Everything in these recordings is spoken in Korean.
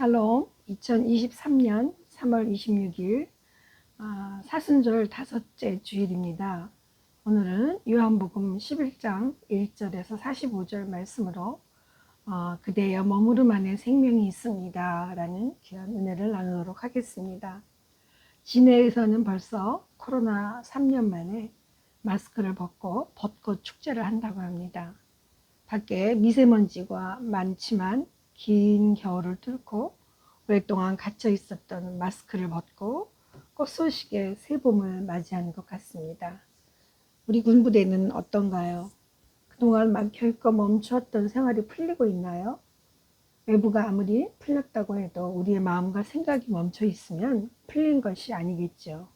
샬롬 2023년 3월 26일 아, 사순절 다섯째 주일입니다. 오늘은 요한복음 11장 1절에서 45절 말씀으로 어, 그대여 머무름 안에 생명이 있습니다. 라는 귀한 은혜를 나누도록 하겠습니다. 진해에서는 벌써 코로나 3년 만에 마스크를 벗고 벚꽃 축제를 한다고 합니다. 밖에 미세먼지가 많지만 긴 겨울을 뚫고 오랫동안 갇혀 있었던 마스크를 벗고 꽃소식의 새봄을 맞이하는 것 같습니다. 우리 군부대는 어떤가요? 그동안 막혀있고 멈추었던 생활이 풀리고 있나요? 외부가 아무리 풀렸다고 해도 우리의 마음과 생각이 멈춰 있으면 풀린 것이 아니겠죠.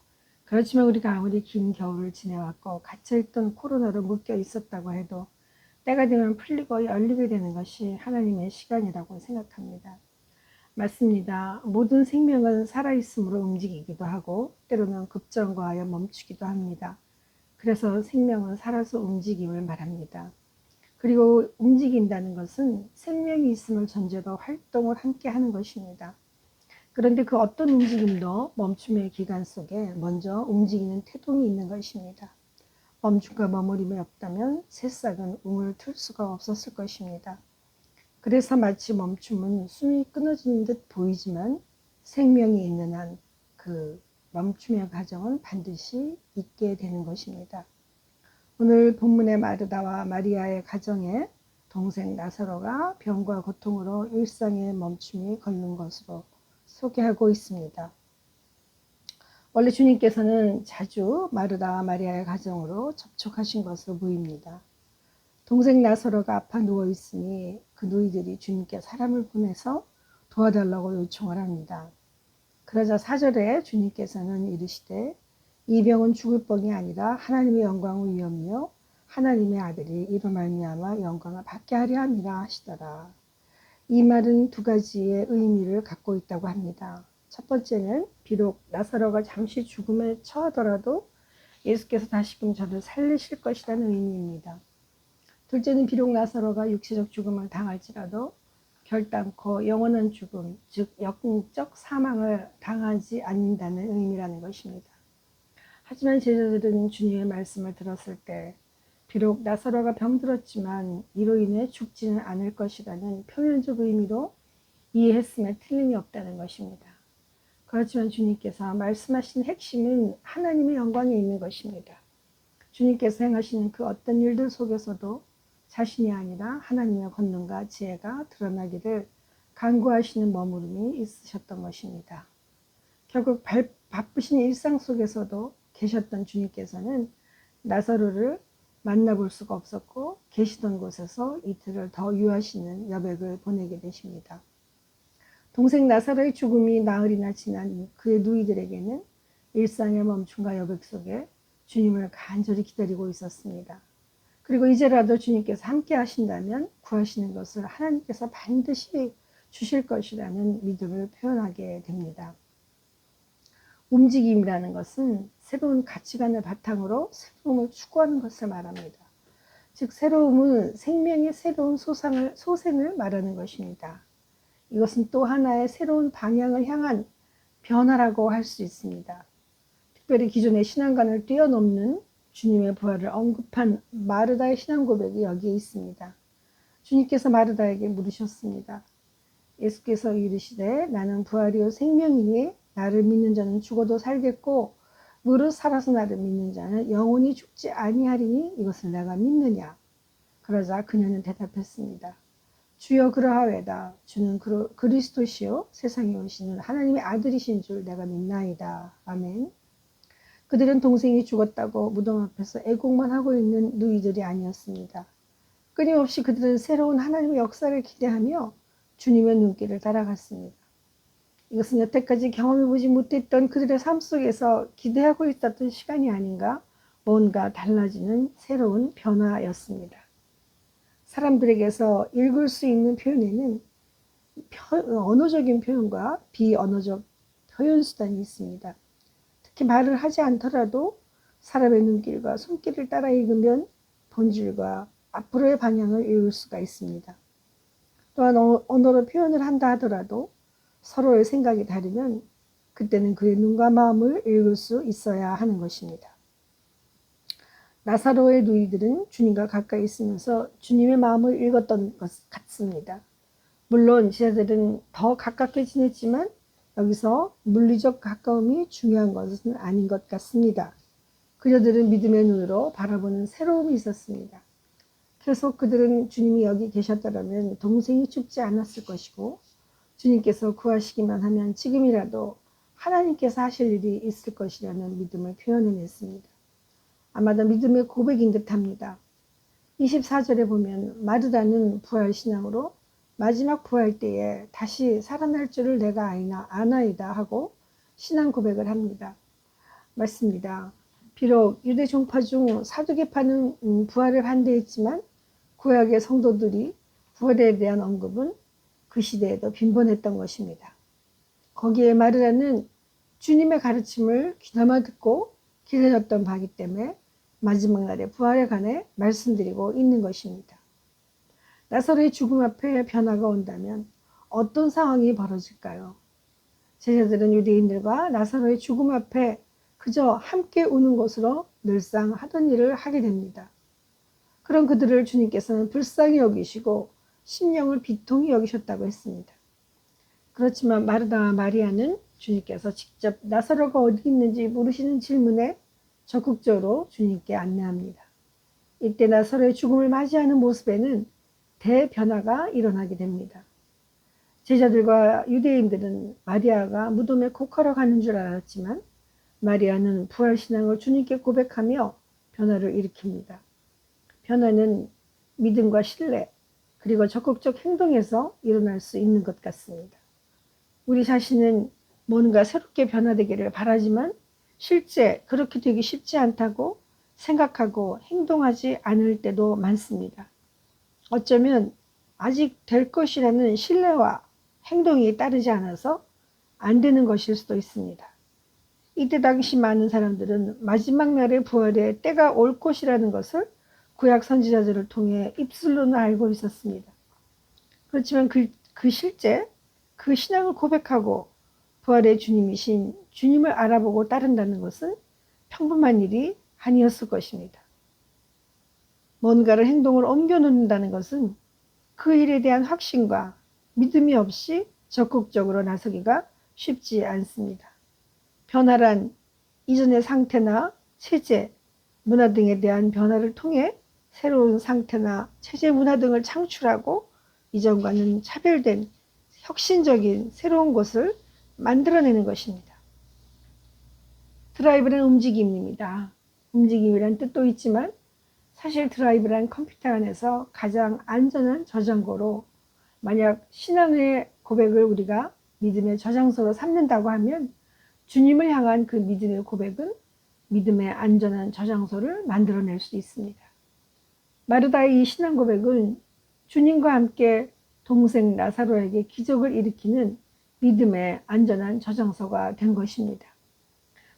그렇지만 우리가 아무리 긴 겨울을 지내왔고 갇혀있던 코로나로 묶여 있었다고 해도 때가 되면 풀리고 열리게 되는 것이 하나님의 시간이라고 생각합니다. 맞습니다. 모든 생명은 살아있음으로 움직이기도 하고 때로는 급정거하여 멈추기도 합니다. 그래서 생명은 살아서 움직임을 말합니다. 그리고 움직인다는 것은 생명이 있음을 전제로 활동을 함께 하는 것입니다. 그런데 그 어떤 움직임도 멈춤의 기간 속에 먼저 움직이는 태동이 있는 것입니다. 멈춤과 머무림이 없다면 새싹은 움을 틀 수가 없었을 것입니다. 그래서 마치 멈춤은 숨이 끊어지는 듯 보이지만 생명이 있는 한 그 멈춤의 과정은 반드시 있게 되는 것입니다. 오늘 본문의 마르다와 마리아의 가정에 동생 나사로가 병과 고통으로 일상의 멈춤이 걸린 것으로 소개하고 있습니다. 원래 주님께서는 자주 마르다와 마리아의 가정으로 접촉하신 것으로 보입니다. 동생 나사로가 아파 누워 있으니 그 누이들이 주님께 사람을 보내서 도와달라고 요청을 합니다. 그러자 사절에 주님께서는 이르시되 이 병은 죽을 병이 아니라 하나님의 영광을 위험이요 하나님의 아들이 이로 말미암아 영광을 받게 하려 함이라 하시더라. 이 말은 두 가지의 의미를 갖고 있다고 합니다. 첫 번째는 비록 나사로가 잠시 죽음에 처하더라도 예수께서 다시금 저를 살리실 것이라는 의미입니다. 둘째는 비록 나사로가 육체적 죽음을 당할지라도 결단코 영원한 죽음, 즉 영적 사망을 당하지 않는다는 의미라는 것입니다. 하지만 제자들은 주님의 말씀을 들었을 때 비록 나사로가 병들었지만 이로 인해 죽지는 않을 것이라는 표면적 의미로 이해했음에 틀림이 없다는 것입니다. 그렇지만 주님께서 말씀하신 핵심은 하나님의 영광에 있는 것입니다. 주님께서 행하시는 그 어떤 일들 속에서도 자신이 아니라 하나님의 권능과 지혜가 드러나기를 간구하시는 머무름이 있으셨던 것입니다. 결국 발, 바쁘신 일상 속에서도 계셨던 주님께서는 나사로를 만나볼 수가 없었고 계시던 곳에서 이틀을 더 유하시는 여백을 보내게 되십니다. 동생 나사로의 죽음이 나흘이나 지난 그의 누이들에게는 일상의 멈춤과 여백 속에 주님을 간절히 기다리고 있었습니다. 그리고 이제라도 주님께서 함께 하신다면 구하시는 것을 하나님께서 반드시 주실 것이라는 믿음을 표현하게 됩니다. 움직임이라는 것은 새로운 가치관을 바탕으로 새로움을 추구하는 것을 말합니다. 즉, 새로움은 생명의 새로운 소상을, 소생을 말하는 것입니다. 이것은 또 하나의 새로운 방향을 향한 변화라고 할 수 있습니다. 특별히 기존의 신앙관을 뛰어넘는 주님의 부활을 언급한 마르다의 신앙 고백이 여기에 있습니다. 주님께서 마르다에게 물으셨습니다. 예수께서 이르시되 나는 부활이요 생명이니 나를 믿는 자는 죽어도 살겠고 무릇 살아서 나를 믿는 자는 영원히 죽지 아니하리니 이것을 내가 믿느냐 그러자 그녀는 대답했습니다. 주여 그러하외다 주는 그리스도시요 세상에 오시는 하나님의 아들이신 줄 내가 믿나이다. 아멘. 그들은 동생이 죽었다고 무덤 앞에서 애곡만 하고 있는 누이들이 아니었습니다. 끊임없이 그들은 새로운 하나님의 역사를 기대하며 주님의 눈길을 따라갔습니다. 이것은 여태까지 경험해보지 못했던 그들의 삶 속에서 기대하고 있었던 시간이 아닌가 뭔가 달라지는 새로운 변화였습니다. 사람들에게서 읽을 수 있는 표현에는 언어적인 표현과 비언어적 표현 수단이 있습니다. 특히 말을 하지 않더라도 사람의 눈길과 손길을 따라 읽으면 본질과 앞으로의 방향을 읽을 수가 있습니다. 또한 어, 언어로 표현을 한다 하더라도 서로의 생각이 다르면 그때는 그의 눈과 마음을 읽을 수 있어야 하는 것입니다. 나사로의 누이들은 주님과 가까이 있으면서 주님의 마음을 읽었던 것 같습니다. 물론 제자들은 더 가깝게 지냈지만 여기서 물리적 가까움이 중요한 것은 아닌 것 같습니다. 그녀들은 믿음의 눈으로 바라보는 새로움이 있었습니다. 계속 그들은 주님이 여기 계셨더라면 동생이 죽지 않았을 것이고 주님께서 구하시기만 하면 지금이라도 하나님께서 하실 일이 있을 것이라는 믿음을 표현해냈습니다. 아마도 믿음의 고백인 듯 합니다. 24절에 보면 마르다는 부활신앙으로 마지막 부활 때에 다시 살아날 줄을 내가 아이나 아나이다 하고 신앙 고백을 합니다. 맞습니다. 비록 유대 종파 중 사두개파는 음, 부활을 반대했지만 구약의 성도들이 부활에 대한 언급은 그 시대에도 빈번했던 것입니다. 거기에 마르다는 주님의 가르침을 귀담아 듣고 기다렸던 바기 때문에 마지막 날에 부활에 관해 말씀드리고 있는 것입니다. 나사로의 죽음 앞에 변화가 온다면 어떤 상황이 벌어질까요? 제자들은 유대인들과 나사로의 죽음 앞에 그저 함께 우는 것으로 늘상 하던 일을 하게 됩니다. 그런 그들을 주님께서는 불쌍히 여기시고 심령을 비통히 여기셨다고 했습니다. 그렇지만 마르다와 마리아는 주님께서 직접 나사로가 어디 있는지 물으시는 질문에 적극적으로 주님께 안내합니다. 이때 나사로의 죽음을 맞이하는 모습에는 대변화가 일어나게 됩니다. 제자들과 유대인들은 마리아가 무덤에 곡하러 가는 줄 알았지만 마리아는 부활신앙을 주님께 고백하며 변화를 일으킵니다. 변화는 믿음과 신뢰, 그리고 적극적 행동에서 일어날 수 있는 것 같습니다. 우리 자신은 뭔가 새롭게 변화되기를 바라지만 실제 그렇게 되기 쉽지 않다고 생각하고 행동하지 않을 때도 많습니다. 어쩌면 아직 될 것이라는 신뢰와 행동이 따르지 않아서 안 되는 것일 수도 있습니다. 이때 당시 많은 사람들은 마지막 날의 부활에 때가 올 것이라는 것을 구약 선지자들을 통해 입술로는 알고 있었습니다. 그렇지만 그, 그 실제 그 신앙을 고백하고 부활의 주님이신 주님을 알아보고 따른다는 것은 평범한 일이 아니었을 것입니다. 뭔가를 행동을 옮겨 놓는다는 것은 그 일에 대한 확신과 믿음이 없이 적극적으로 나서기가 쉽지 않습니다. 변화란 이전의 상태나 체제, 문화 등에 대한 변화를 통해 새로운 상태나 체제 문화 등을 창출하고 이전과는 차별된 혁신적인 새로운 것을 만들어내는 것입니다. 드라이브는 움직임입니다. 움직임이란 뜻도 있지만 사실 드라이브란 컴퓨터 안에서 가장 안전한 저장고로 만약 신앙의 고백을 우리가 믿음의 저장소로 삼는다고 하면 주님을 향한 그 믿음의 고백은 믿음의 안전한 저장소를 만들어낼 수 있습니다. 마르다의 이 신앙 고백은 주님과 함께 동생 나사로에게 기적을 일으키는 믿음의 안전한 저장소가 된 것입니다.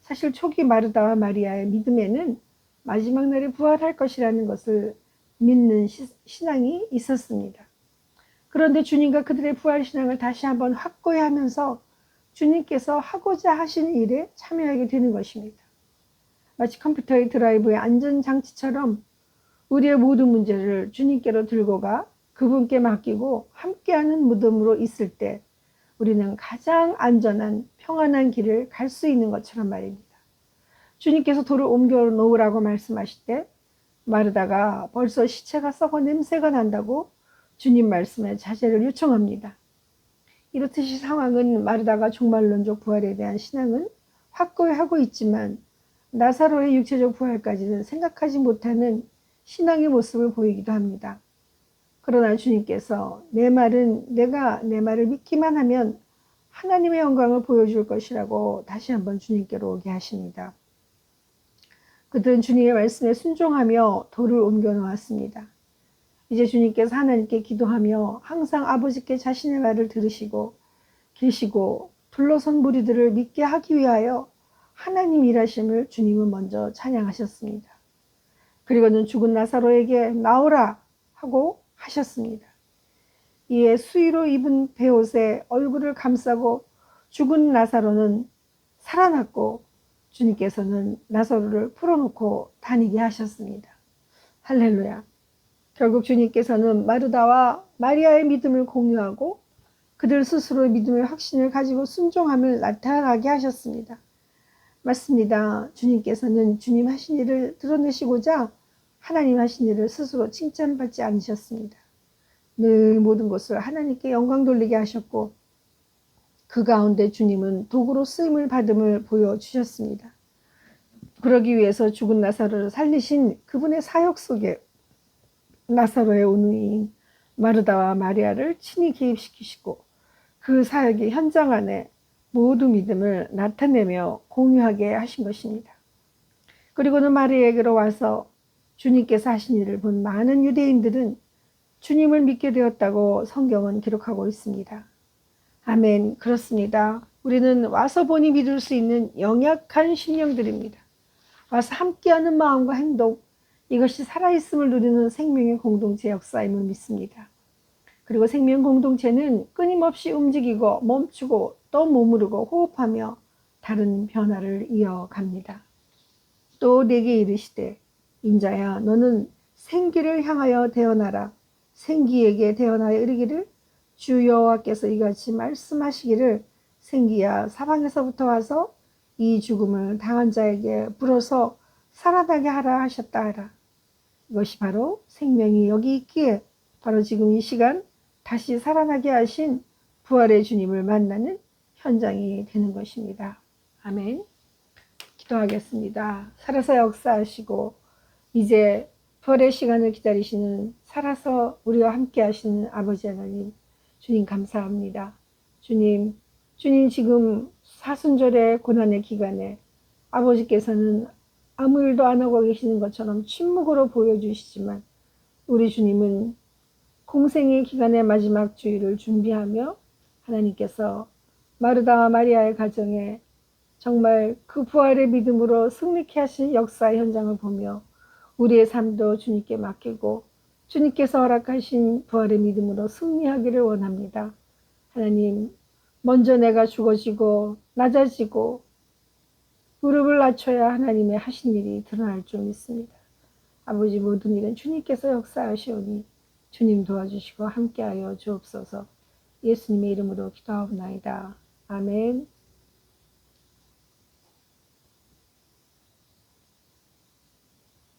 사실 초기 마르다와 마리아의 믿음에는 마지막 날에 부활할 것이라는 것을 믿는 시, 신앙이 있었습니다. 그런데 주님과 그들의 부활 신앙을 다시 한번 확고히 하면서 주님께서 하고자 하신 일에 참여하게 되는 것입니다. 마치 컴퓨터의 드라이브의 안전장치처럼 우리의 모든 문제를 주님께로 들고 가 그분께 맡기고 함께하는 무덤으로 있을 때 우리는 가장 안전한 평안한 길을 갈 수 있는 것처럼 말입니다. 주님께서 돌을 옮겨 놓으라고 말씀하실 때 마르다가 벌써 시체가 썩어 냄새가 난다고 주님 말씀에 자제를 요청합니다. 이렇듯이 상황은 마르다가 종말론적 부활에 대한 신앙은 확고히 하고 있지만 나사로의 육체적 부활까지는 생각하지 못하는 신앙의 모습을 보이기도 합니다. 그러나 주님께서 내 말은 내가 내 말을 믿기만 하면 하나님의 영광을 보여줄 것이라고 다시 한번 주님께로 오게 하십니다. 그들은 주님의 말씀에 순종하며 돌을 옮겨 놓았습니다. 이제 주님께서 하나님께 기도하며 항상 아버지께 자신의 말을 들으시고 계시고 불러선 무리들을 믿게 하기 위하여 하나님 일하심을 주님은 먼저 찬양하셨습니다. 그리고는 죽은 나사로에게 나오라 하고 하셨습니다. 이에 수의로 입은 베옷에 얼굴을 감싸고 죽은 나사로는 살아났고 주님께서는 나사로를 풀어놓고 다니게 하셨습니다. 할렐루야. 결국 주님께서는 마르다와 마리아의 믿음을 공유하고 그들 스스로의 믿음의 확신을 가지고 순종함을 나타나게 하셨습니다. 맞습니다. 주님께서는 주님 하신 일을 드러내시고자 하나님 하신 일을 스스로 칭찬받지 않으셨습니다. 늘 모든 것을 하나님께 영광 돌리게 하셨고 그 가운데 주님은 도구로 쓰임을 받음을 보여주셨습니다. 그러기 위해서 죽은 나사로를 살리신 그분의 사역 속에 나사로의 오누이인 마르다와 마리아를 친히 개입시키시고 그 사역의 현장 안에 모두 믿음을 나타내며 공유하게 하신 것입니다. 그리고는 마리아에게로 와서 주님께서 하신 일을 본 많은 유대인들은 주님을 믿게 되었다고 성경은 기록하고 있습니다. 아멘. 그렇습니다. 우리는 와서 보니 믿을 수 있는 영약한 심령들입니다. 와서 함께하는 마음과 행동, 이것이 살아있음을 누리는 생명의 공동체 역사임을 믿습니다. 그리고 생명 공동체는 끊임없이 움직이고 멈추고 또 머무르고 호흡하며 다른 변화를 이어갑니다. 또 내게 이르시되 인자야 너는 생기를 향하여 대언하라 생기에게 대언하여 이르기를 주 여호와께서 이같이 말씀하시기를 생기야 사방에서부터 와서 이 죽음을 당한 자에게 불어서 살아나게 하라 하셨다 하라. 이것이 바로 생명이 여기 있기에 바로 지금 이 시간 다시 살아나게 하신 부활의 주님을 만나는 현장이 되는 것입니다. 아멘. 기도하겠습니다. 살아서 역사하시고 이제 부활의 시간을 기다리시는 살아서 우리와 함께 하시는 아버지 하나님 주님 감사합니다. 주님 주님 지금 사순절의 고난의 기간에 아버지께서는 아무 일도 안 하고 계시는 것처럼 침묵으로 보여주시지만 우리 주님은 공생의 기간의 마지막 주일을 준비하며 하나님께서 마르다와 마리아의 가정에 정말 그 부활의 믿음으로 승리케 하신 역사의 현장을 보며 우리의 삶도 주님께 맡기고 주님께서 허락하신 부활의 믿음으로 승리하기를 원합니다. 하나님, 먼저 내가 죽어지고 낮아지고 무릎을 낮춰야 하나님의 하신 일이 드러날 줄 믿습니다. 아버지 모든 일은 주님께서 역사하시오니 주님 도와주시고 함께하여 주옵소서 예수님의 이름으로 기도하옵나이다. 아멘.